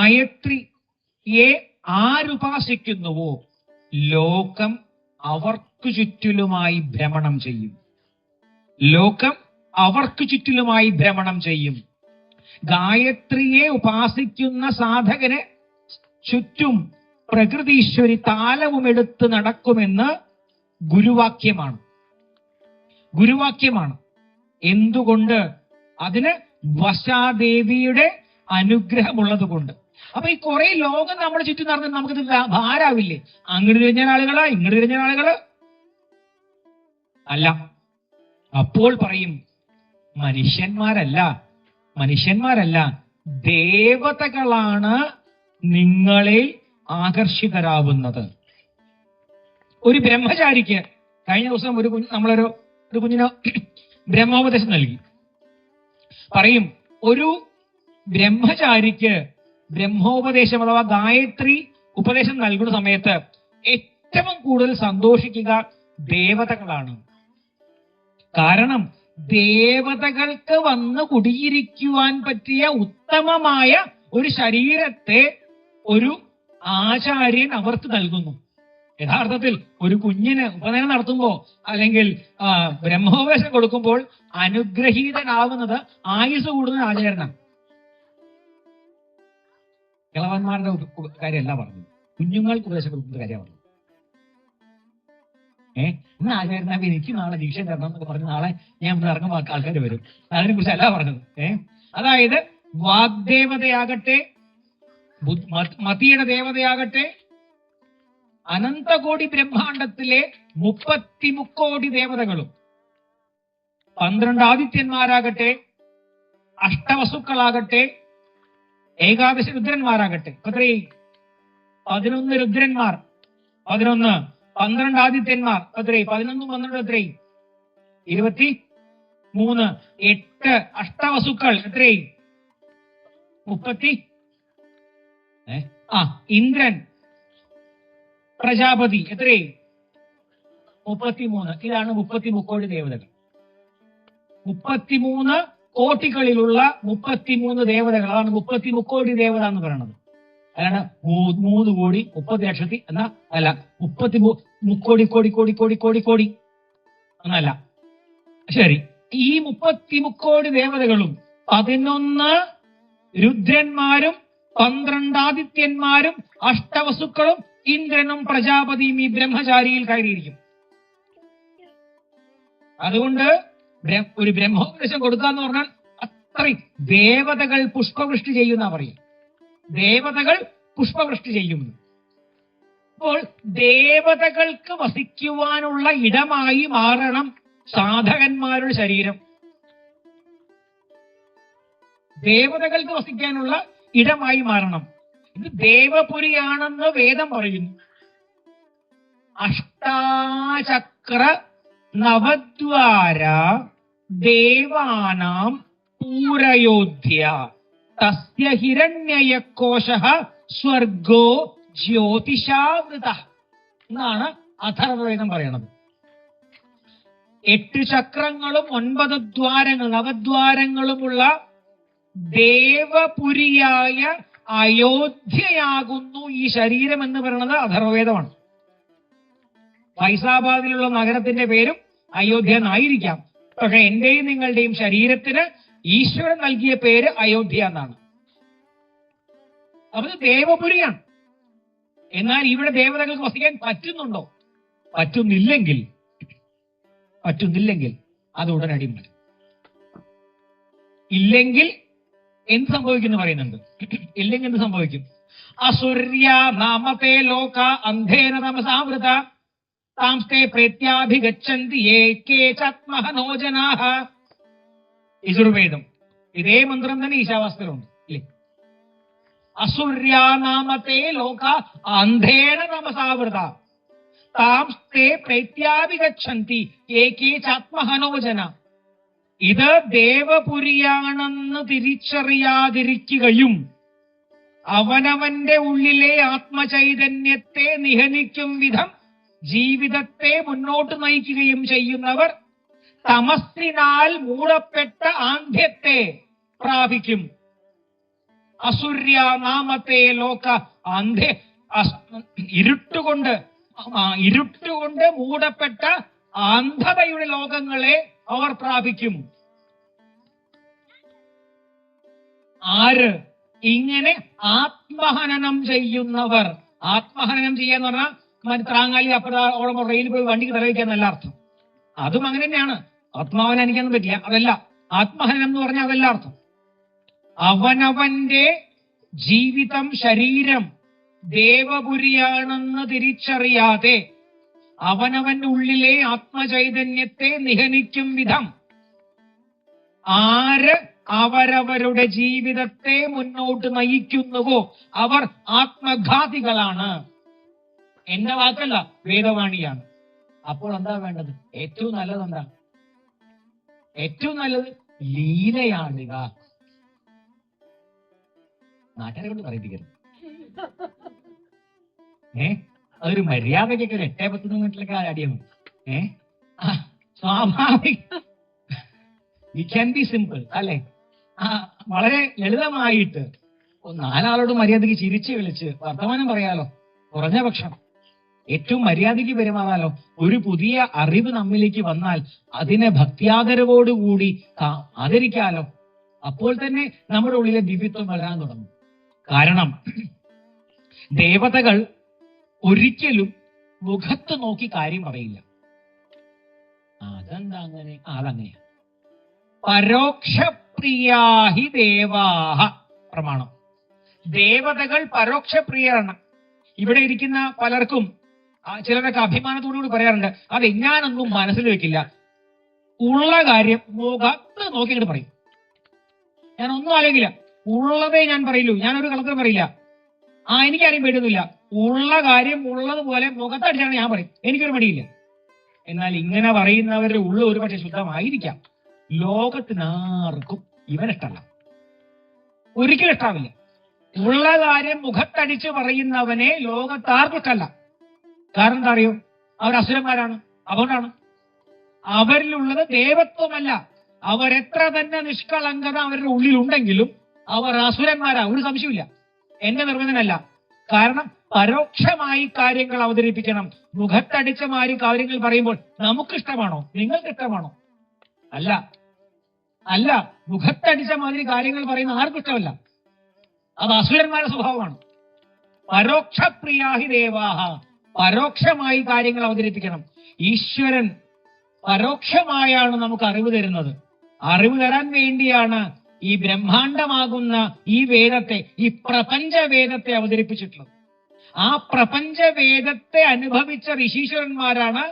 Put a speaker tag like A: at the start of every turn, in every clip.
A: ഗായത്രിയെ ആരുപാസിക്കുന്നുവോ? ലോകം അവർക്ക് ചുറ്റിലുമായി ഭ്രമണം ചെയ്യും. ലോകം അവർക്ക് ചുറ്റിലുമായി ഭ്രമണം ചെയ്യും. ഗായത്രിയെ ഉപാസിക്കുന്ന സാധകന് ചുറ്റും പ്രകൃതീശ്വരി താലവും എടുത്ത് നടക്കുമെന്ന് ഗുരുവാക്യമാണ്. ഗുരുവാക്യമാണ്. എന്തുകൊണ്ട്? അതിന് വശാദേവിയുടെ അനുഗ്രഹമുള്ളത് കൊണ്ട് അപ്പൊ ഈ കുറെ ലോകം നമ്മുടെ ചുറ്റും നടന്ന് നമുക്കിത് ഭാരാവില്ലേ അങ്ങോട്ട് തിരിഞ്ഞ ആളുകളാ ഇങ്ങോട്ട് തിരിഞ്ഞ ആളുകൾ അല്ല. അപ്പോൾ പറയും മനുഷ്യന്മാരല്ല മനുഷ്യന്മാരല്ല ദേവതകളാണ് നിങ്ങളിൽ ആകർഷിതരാവുന്നത്. ഒരു ബ്രഹ്മചാരിക്ക് കഴിഞ്ഞ ദിവസം ഒരു കുഞ്ഞ് നമ്മളൊരു ഒരു കുഞ്ഞിന് ബ്രഹ്മോപദേശം നൽകി. പറയും ഒരു ബ്രഹ്മചാരിക്ക് ബ്രഹ്മോപദേശം അഥവാ ഗായത്രി ഉപദേശം നൽകുന്ന സമയത്ത് ഏറ്റവും കൂടുതൽ സന്തോഷിക്കുക ദേവതകളാണ്. കാരണം ദേവതകൾക്ക് വന്ന് കുടിയിരിക്കുവാൻ പറ്റിയ ഉത്തമമായ ഒരു ശരീരത്തെ ഒരു ആചാര്യൻ അവർക്ക് നൽകുന്നു. യഥാർത്ഥത്തിൽ ഒരു കുഞ്ഞിന് ഉപനയനം നടത്തുമ്പോൾ അല്ലെങ്കിൽ ബ്രഹ്മോപദേശം കൊടുക്കുമ്പോൾ അനുഗ്രഹീതനാവുന്നത് ആയുസ് കൂടുന്ന ആചാര്യനാണ് കിളവന്മാരുടെ കാര്യമല്ല പറഞ്ഞത്. കുഞ്ഞുങ്ങൾക്ക് ഉപദേശം കൊടുക്കുന്ന കാര്യമാണ് പറഞ്ഞത്. ഏഹ് ഇന്ന് ആചാര്യനാവ് എനിക്ക് നാളെ ദീക്ഷ തരണം എന്നൊക്കെ പറഞ്ഞ് നാളെ ഞാൻ ഇവിടെ ഇറങ്ങുമ്പോൾ ആൾക്കാർ വരും. അതിനെ കുറിച്ച് അല്ല പറഞ്ഞത്. ഏഹ് അതായത് വാഗ്ദേവതയാകട്ടെ മതിയുടെ ദേവതയാകട്ടെ അനന്തകോടി ബ്രഹ്മാണ്ടത്തിലെ മുപ്പത്തിമുക്കോടി ദേവതകളും പന്ത്രണ്ട് ആദിത്യന്മാരാകട്ടെ അഷ്ടവസുക്കളാകട്ടെ ഏകാദശ രുദ്രന്മാരാകട്ടെ. അത്രേ പതിനൊന്ന് രുദ്രന്മാർ. പതിനൊന്ന് പന്ത്രണ്ട് ആദിത്യന്മാർ. അത്രേ പതിനൊന്ന് പന്ത്രണ്ട് അത്രേ ഇരുപത്തി മൂന്ന്. എട്ട് അഷ്ടവസുക്കൾ. എത്രേ മുപ്പത്തി ആ ഇന്ദ്രൻ. പ്രജാപതി. എത്രേ മുപ്പത്തിമൂന്ന്. ഇതാണ് മുപ്പത്തി മുക്കോടി ദേവതകൾ. മുപ്പത്തിമൂന്ന് കോട്ടികളിലുള്ള മുപ്പത്തിമൂന്ന് ദേവതകൾ അതാണ് മുപ്പത്തി മുക്കോടി ദേവത എന്ന് പറയുന്നത്. അതാണ് മൂന്ന് കോടി മുപ്പത്തി ലക്ഷത്തി എന്ന അല്ല മുപ്പത്തി മുക്കോടി കോടി കോടി കോടി കോടി കോടി എന്നല്ല. ശരി ഈ മുപ്പത്തി മുക്കോടി ദേവതകളും പതിനൊന്ന് രുദ്രന്മാരും പന്ത്രണ്ടാദിത്യന്മാരും അഷ്ടവസുക്കളും ഇന്ദ്രനും പ്രജാപതിയും ഈ ബ്രഹ്മചാരിയിൽ കയറിയിരിക്കും. അതുകൊണ്ട് ഒരു ബ്രഹ്മോപദേശം കൊടുക്കുക കൊടുക്കാന്ന് പറഞ്ഞാൽ അത്രയും ദേവതകൾ പുഷ്പവൃഷ്ടി ചെയ്യുന്ന പറയും ദേവതകൾ പുഷ്പവൃഷ്ടി ചെയ്യുന്നു. അപ്പോൾ ദേവതകൾക്ക് വസിക്കുവാനുള്ള ഇടമായി മാറണം സാധകന്മാരുടെ ശരീരം. ദേവതകൾക്ക് വസിക്കാനുള്ള ഇടമായി മാറണം. ഇത് ദേവപുരിയാണെന്ന് വേദം പറയുന്നു. അഷ്ടാചക്ര നവദ്വാര ദേവാനാം പൂരയോധ്യ. തസ്യ ഹിരണ്യയകോശ സ്വർഗോ ജ്യോതിഷാവൃത. എന്നാണ് അഥർവവേദം പറയണത് എട്ട് ചക്രങ്ങളും ഒൻപത് ദ്വാരങ്ങൾ നവദ്വാരങ്ങളുമുള്ള ദേവപുരിയായ അയോധ്യയാകുന്നു ഈ ശരീരം എന്ന് പറയുന്നത് അഥർവവേദമാണ് ഫൈസാബാദിലുള്ള നഗരത്തിന്റെ പേരും അയോധ്യ എന്നായിരിക്കാം. പക്ഷെ എന്റെയും നിങ്ങളുടെയും ശരീരത്തിന് ഈശ്വരൻ നൽകിയ പേര് അയോധ്യ എന്നാണ്. അപ്പൊ ദേവപുരിയാണ്. എന്നാൽ ഇവിടെ ദേവതകൾക്ക് വസിക്കാൻ പറ്റുന്നുണ്ടോ? പറ്റുന്നില്ലെങ്കിൽ പറ്റുന്നില്ലെങ്കിൽ അത് ഉടനടി ഇല്ലെങ്കിൽ എന്ത് സംഭവിക്കുന്നു പറയുന്നുണ്ട്? ഇല്ലെങ്കിൽ എന്ത് സംഭവിക്കും? അസുര്യ നാമത്തെ ലോക അന്ധേന തമസാവൃത. താംസ്തേ പ്രേത്യാഭിഗച്ഛന്തി ഏകേ ചാത്മഹനോ ജനാഹ യജുർവേദം ഇതേ മന്ത്രം തന്നെ ഈശാവാസ്തലുണ്ട് ഇല്ലേ? അസുര്യാനാമത്തെ ലോക അന്ധേന നമസാവൃത താംസ്തേ പ്രേത്യാഭിഗച്ഛന്തി ഏകേ ചാത്മഹനോ ജന ഇത് ദേവപുരിയാണെന്ന് തിരിച്ചറിയാതിരിക്കുകയും അവനവന്റെ ഉള്ളിലെ ആത്മചൈതന്യത്തെ നിഹനിക്കും വിധം ജീവിതത്തെ മുന്നോട്ട് നയിക്കുകയും ചെയ്യുന്നവർ തമസ്സിനാൽ മൂടപ്പെട്ട ആന്ധ്യത്തെ പ്രാപിക്കും. അസുര്യ നാമത്തെ ലോക അന്ധേ അസ്- ഇരുട്ടുകൊണ്ട് ഇരുട്ടുകൊണ്ട് മൂടപ്പെട്ട അന്ധതയുടെ ലോകങ്ങളെ അവർ പ്രാപിക്കും. ആര്? ഇങ്ങനെ ആത്മഹനനം ചെയ്യുന്നവർ. ആത്മഹനനം ചെയ്യാന്ന് പറഞ്ഞാൽ മറ്റ് ത്രാങ്ങാലി അപ്പുറം റെയിൽ പോയി വണ്ടിക്ക് തലവയ്ക്കാന്നല്ല അർത്ഥം. അതും അങ്ങനെ തന്നെയാണ്. ആത്മാവനെ എനിക്കൊന്നും പറ്റില്ല. അതല്ല. ആത്മഹനം എന്ന് പറഞ്ഞാൽ അതല്ല അർത്ഥം. അവനവന്റെ ജീവിതം ശരീരം ദേവപുരിയാണെന്ന് തിരിച്ചറിയാതെ അവനവന്റെ ഉള്ളിലെ ആത്മചൈതന്യത്തെ നിഹനിക്കും വിധം ആര് അവരവരുടെ ജീവിതത്തെ മുന്നോട്ട് നയിക്കുന്നുവോ? അവർ ആത്മഘാതികളാണ്. എന്റെ വാക്കല്ല വേദവാണിയാണ് അപ്പോൾ എന്താ വേണ്ടത്? ഏറ്റവും നല്ലത് എന്താ? ഏറ്റവും നല്ലത് ലീലയാടുക. നാട്ടുകാരെ കൊണ്ട് പറയിപ്പിക്കരുത്. ഏ? അതൊരു മര്യാദയ്ക്കൊക്കെ ഒരു എട്ടേ പത്ത് മിനിറ്റിലൊക്കെ അടിയാണ് ഏ? സ്വാഭാവിക. സിമ്പിൾ അല്ലെ? ആ വളരെ ലളിതമായിട്ട്. നാലാളോട് മര്യാദയ്ക്ക് ചിരിച്ച് വിളിച്ച് വർത്തമാനം പറയാലോ? കുറഞ്ഞ പക്ഷം. ഏറ്റവും മര്യാദയ്ക്ക് പെരുമാറാലോ? ഒരു പുതിയ അറിവ് നമ്മിലേക്ക് വന്നാൽ അതിനെ ഭക്തിയാദരവോടുകൂടി ആദരിക്കാലോ? അപ്പോൾ തന്നെ നമ്മുടെ ഉള്ളിലെ ദിവ്യത്വം വരാൻ തുടങ്ങും. കാരണം ദേവതകൾ ഒരിക്കലും മുഖത്ത് നോക്കി കാര്യം പറയില്ല. അതെന്താ അങ്ങനെ? ആ, അതങ്ങനെയാ. പരോക്ഷപ്രിയാഹി ദേവാഹ പ്രമാണം. ദേവതകൾ പരോക്ഷപ്രിയരാണ്. ഇവിടെ ഇരിക്കുന്ന പലർക്കും ചിലരൊക്കെ അഭിമാനത്തോടുകൂടി പറയാറുണ്ട് അതെ ഞാനൊന്നും മനസ്സിൽ വെക്കില്ല. ഉള്ള കാര്യം മുഖത്ത് നോക്കിയിട്ട് പറയും. ഞാൻ ഒന്നും ആലോചിക്കില്ല. ഉള്ളതേ ഞാൻ പറയില്ലു. ഞാനൊരു കളത്തിൽ പറയില്ല. ആ എനിക്കാരും പേടിയൊന്നുമില്ല. ഉള്ള കാര്യം ഉള്ളതുപോലെ മുഖത്തടിച്ചാണ് ഞാൻ പറയും. എനിക്കൊരു മടിയില്ല. എന്നാൽ ഇങ്ങനെ പറയുന്നവരുടെ ഉള്ള ഒരു പക്ഷെ ശുദ്ധമായിരിക്കാം ലോകത്തിനാർക്കും ഇവനിഷ്ടമല്ല ഒരിക്കലും ഇഷ്ടാവില്ല ഉള്ള കാര്യം മുഖത്തടിച്ച് പറയുന്നവനെ ലോകത്താർക്കും ഇഷ്ടമല്ല. കാരണം എന്താ അറിയോ? അവർ അസുരന്മാരാണ് അതുകൊണ്ടാണ് അവരിലുള്ളത് ദേവത്വമല്ല. അവരെത്ര തന്നെ നിഷ്കളങ്കത അവരുടെ ഉള്ളിലുണ്ടെങ്കിലും അവർ അസുരന്മാരാ ഒരു സംശയമില്ല എന്റെ നിർവചനമല്ല കാരണം പരോക്ഷമായി കാര്യങ്ങൾ അവതരിപ്പിക്കണം. മുഖത്തടിച്ച മാരി കാര്യങ്ങൾ പറയുമ്പോൾ നമുക്ക് ഇഷ്ടമാണോ നിങ്ങൾക്ക് ഇഷ്ടമാണോ അല്ല. അല്ല മുഖത്തടിച്ച മാതിരി കാര്യങ്ങൾ പറയുന്ന ആർക്കും ഇഷ്ടമല്ല അത് അസുരന്മാരുടെ സ്വഭാവമാണ്. പരോക്ഷപ്രിയാഹി ദേവാഹ. പരോക്ഷമായി കാര്യങ്ങൾ അവതരിപ്പിക്കണം. ഈശ്വരൻ പരോക്ഷമായാണ് നമുക്ക് അറിവ് തരുന്നത്. അറിവ് തരാൻ വേണ്ടിയാണ് ഈ ബ്രഹ്മാണ്ടമാകുന്ന ഈ വേദത്തെ ഈ പ്രപഞ്ച വേദത്തെ അവതരിപ്പിച്ചിട്ടുള്ളത്. ആ പ്രപഞ്ച വേദത്തെ അനുഭവിച്ച ഋഷീശ്വരന്മാരാണ്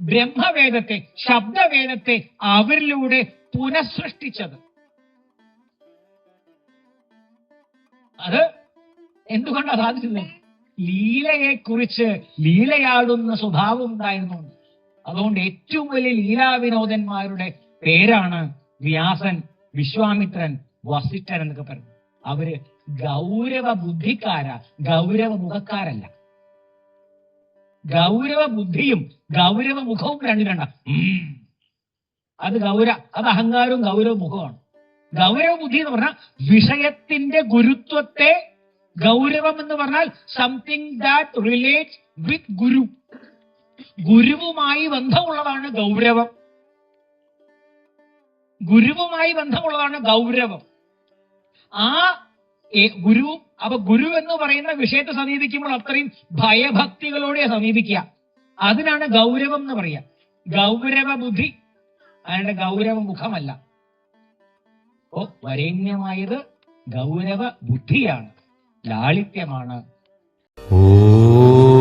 A: ബ്രഹ്മവേദത്തെ ശബ്ദവേദത്തെ അവരിലൂടെ പുനഃസൃഷ്ടിച്ചത്. അത് എന്തുകൊണ്ടാണ് സാധിച്ചത്? ലീലയെ കുറിച്ച് ലീലയാടുന്ന സ്വഭാവം ഉണ്ടായിരുന്നു അതുകൊണ്ട് ഏറ്റവും വലിയ ലീലാവിനോദന്മാരുടെ പേരാണ് വ്യാസൻ വിശ്വാമിത്രൻ വസിഷ്ഠൻ എന്നൊക്കെ പറഞ്ഞു അവർ ഗൗരവ ബുദ്ധിക്കാര ഗൗരവ മുഖക്കാരല്ല. ഗൗരവ ബുദ്ധിയും ഗൗരവ മുഖവും രണ്ടു രണ്ട. അത് ഗൗര അത് അഹങ്കാരവും ഗൗരവ മുഖമാണ് ഗൗരവ ബുദ്ധി എന്ന് പറഞ്ഞാൽ വിഷയത്തിന്റെ ഗുരുത്വത്തെ ഗൗരവം എന്ന് പറഞ്ഞാൽ സംതിങ് ദാറ്റ് റിലേറ്റ് വിത്ത് ഗുരു. ഗുരുവുമായി ബന്ധമുള്ളതാണ് ഗൗരവം. ഗുരുവുമായി ബന്ധമുള്ളതാണ് ഗൗരവം. ആ ഗുരു അപ്പൊ ഗുരു എന്ന് പറയുന്ന വിഷയത്തെ സമീപിക്കുമ്പോൾ അത്രയും ഭയഭക്തികളോടെ സമീപിക്കുക. അതിനാണ് ഗൗരവം എന്ന് പറയുക. ഗൗരവ ബുദ്ധി അയാളുടെ ഗൗരവ മുഖമല്ല ഓ വരേണ്യമായത് ഗൗരവ ബുദ്ധിയാണ് ലാളിത്യമാണ്.
B: ഓ